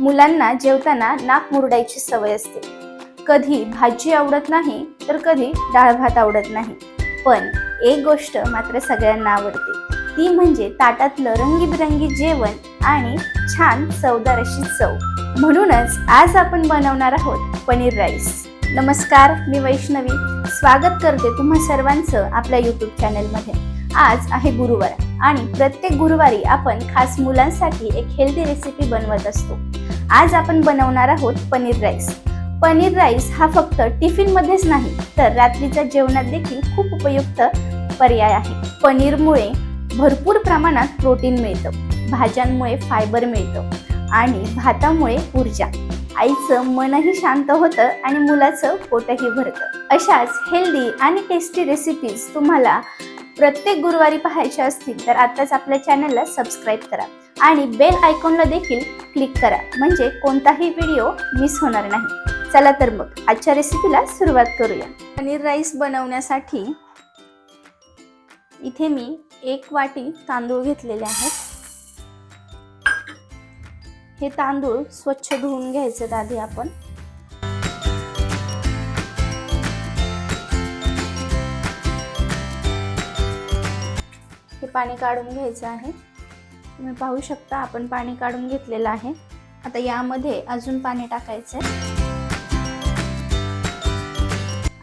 मुलांना जेवताना नाक मुरडायची सवय असते. कधी भाजी आवडत नाही तर कधी डाळ भात आवडत नाही. पण एक गोष्ट मात्र सगळ्यांना आवडते. ती म्हणजे ताटातलं रंगीबिरंगी जेवण आणि छान चवदार अशी चव. म्हणूनच आज आपण बनवणार आहोत पनीर राईस. नमस्कार मी वैष्णवी. स्वागत करते तुम्हा सर्वांचं आपल्या यूट्यूब चॅनलमध्ये. आज आहे गुरुवार आणि प्रत्येक गुरुवारी आपण खास मुलांसाठी एक हेल्दी रेसिपी बनवत असतो. आज आपण बनवणार आहोत पनीर राईस. पनीर राईस हा फक्त टिफिनमध्येच नाही तर रात्रीच्या जेवणात देखील खूप उपयुक्त पर्याय आहे. पनीरमुळे भरपूर प्रमाणात प्रोटीन मिळतं भाज्यांमुळे फायबर मिळतं आणि भातामुळे ऊर्जा. आईचं मनही शांत होतं आणि मुलाचं पोटही भरतं. अशाच हेल्दी आणि टेस्टी रेसिपीज तुम्हाला प्रत्येक गुरुवारी पाहायच्या असतील तर आताच आपल्या चॅनलला सबस्क्राईब करा आणि बेल आयकॉनला देखील क्लिक करा. म्हणजे कोणताही व्हिडिओ मिस होणार नाही. चला तर मग आजच्या रेसिपीला सुरुवात करूया. पनीर राईस बनवण्यासाठी इथे मी एक वाटी तांदूळ घेतलेले आहेत. हे तांदूळ स्वच्छ धुवून घ्यायचे आधी आपण. हे पाणी काढून घ्यायचं आहे. तुम्ही पाहू शकता आपण पाणी काढून घेतलेलं आहे. आता यामध्ये अजून पाणी टाकायचं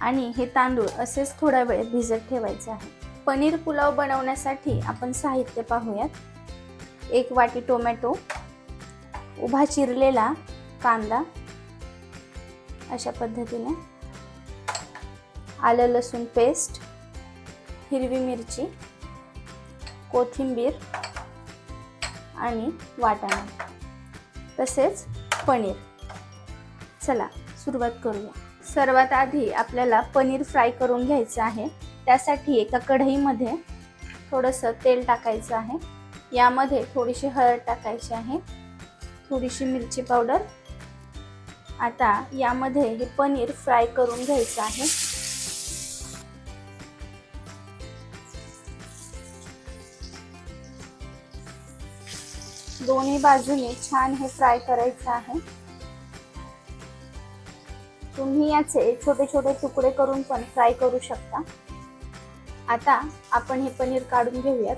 आणि हे तांदूळ असेच थोडा वेळ भिजत ठेवायचे आहे. पनीर पुलाव बनवण्यासाठी आपण साहित्य पाहूयात. एक वाटी टोमॅटो उभा चिरलेला कांदा अशा पद्धतीने. आलं लसूण पेस्ट हिरवी मिरची कोथिंबीर आणि वाटाणा. तसेच पनीर. चला सुरुवात करूया. सर्वात आधी आपल्याला पनीर फ्राय करून घ्यायचं आहे. त्यासाठी एका कढईमध्ये थोडंसं तेल टाकायचं आहे. यामध्ये थोडीशी हळद टाकायची आहे. थोडीशी मिरची पावडर. आता यामध्ये हे पनीर फ्राय करून घ्यायचं आहे. दोन्ही बाजूने छान हे फ्राय करायचं आहे. तुम्ही याचे छोटे छोटे तुकडे करून पण फ्राय करू शकता. आता आपण हे पनीर काढून घेऊयात.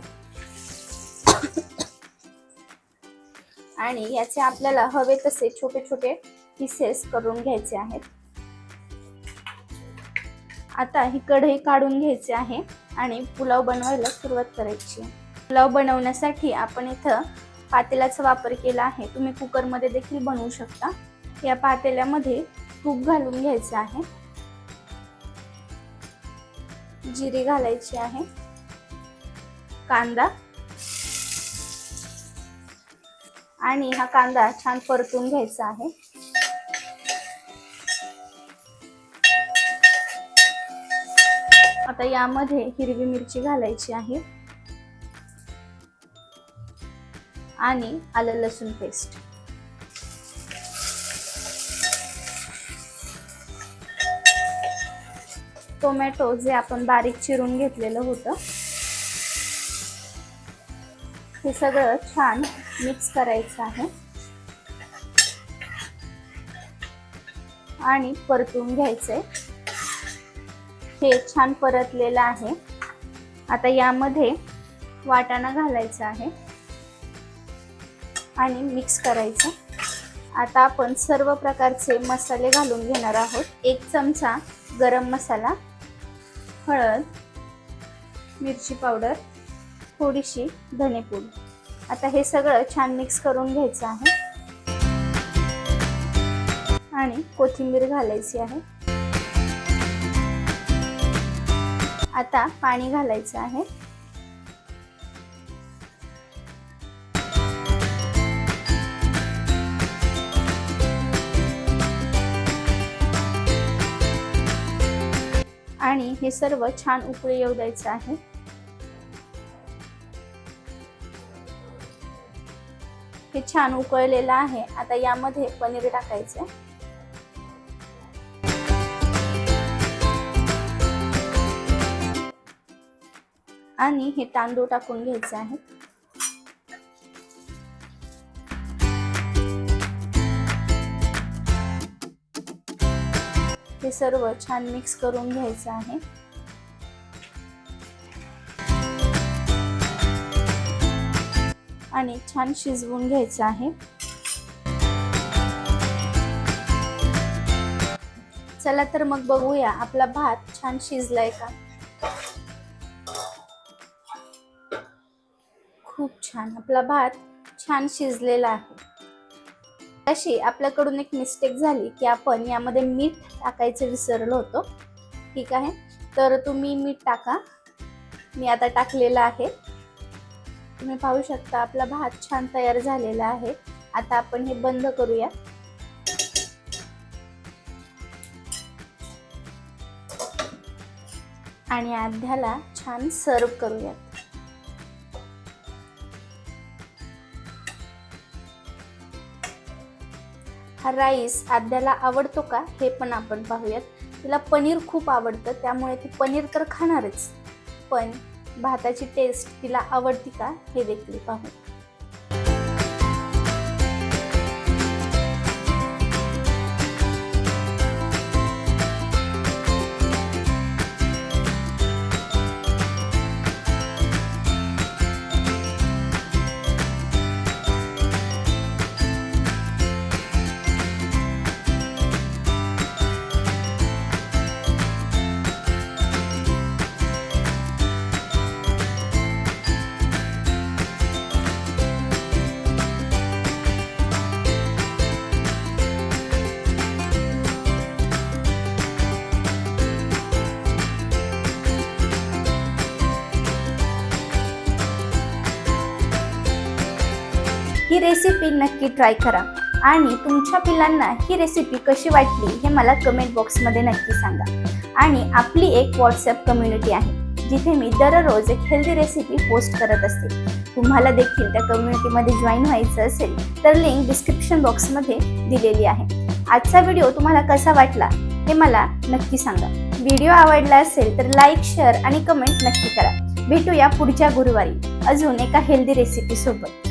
आणि याचे आपल्याला हवे तसे छोटे छोटे पीसेस करून घ्यायचे आहेत. आता ही कढई काढून घ्यायची आहे आणि पुलाव बनवायला सुरुवात करायची पुलाव बनवण्यासाठी आपण इथं पातेल्याचा वापर केला आहे. तुम्ही कुकरमध्ये देखील बनवू शकता. या पातेल्यामध्ये तूप घालून घ्यायचं आहे. जिरे घालायची आहे. कांदा. आणि हा कांदा छान परतून घ्यायचा आहे. आता यामध्ये हिरवी मिरची घालायची आहे. आणि आलं लसूण पेस्ट टोमॅटो जे आपण बारीक चिरून घेतलेलं होतं हे सगळं छान मिक्स करायचं आहे. आणि परतून घ्यायचंय. हे छान परतलेलं आहे. आता यामध्ये वाटाणा घालायचा आहे. आणि मिक्स करायचं. आता आपण सर्व प्रकारचे मसाले घालून घेणार आहोत. एक चमचा गरम मसाला हळद मिरची पावडर थोडीशी धनेपूड. आता हे सगळं छान मिक्स करून घ्यायचं आहे. आणि कोथिंबीर घालायची आहे. आता पाणी घालायचं आहे. आणि हे सर्व छान उकळी येऊ द्यायचं आहे. हे छान उकळलेलं आहे. आता यामध्ये पनीर टाकायचं. आणि हे तांदूळ टाकून घ्यायचे आहेत हे सर्व छान मिक्स करून घ्यायचं आहे. आणि छान शिजवून घ्यायचं आहे. चला तर मग बघूया आपला भात छान शिजलाय का? खूप छान. आपला भात छान शिजलेला आहे. अशी आपल्याकडून एक मिस्टेक झाली की आपण यामध्ये मीठ टाकायचं विसरलो होतो. ठीक आहे? तर तुम्ही मीठ टाका. मी आता टाकलेलं आहे. तुम्ही पाहू शकता आपला भात छान तयार झालेला आहे. आता आपण हे बंद करूया. आणि आध्याला छान सर्व करूयात. हा राईस आद्याला आवडतो का हे पण आपण पाहूयात. तिला पनीर खूप आवडतं त्यामुळे ती पनीर तर खाणारच. पण भाताची टेस्ट तिला आवडती का हे देखील पाहू ही रेसिपी नक्की ट्राय करा. आणि तुमच्या पिलांना ही रेसिपी कशी वाटली हे मला कमेंट बॉक्समध्ये नक्की सांगा. आणि आपली एक व्हॉट्सअप कम्युनिटी आहे जिथे मी दररोज एक हेल्दी रेसिपी पोस्ट करत असते. तुम्हाला देखील त्या कम्युनिटीमध्ये जॉईन व्हायचं असेल तर लिंक डिस्क्रिप्शन बॉक्समध्ये दिलेली आहे. आजचा व्हिडिओ तुम्हाला कसा वाटला हे मला नक्की सांगा. व्हिडिओ आवडला असेल तर लाईक शेअर आणि कमेंट नक्की करा. भेटूया पुढच्या गुरुवारी. अजून एका हेल्दी रेसिपीसोबत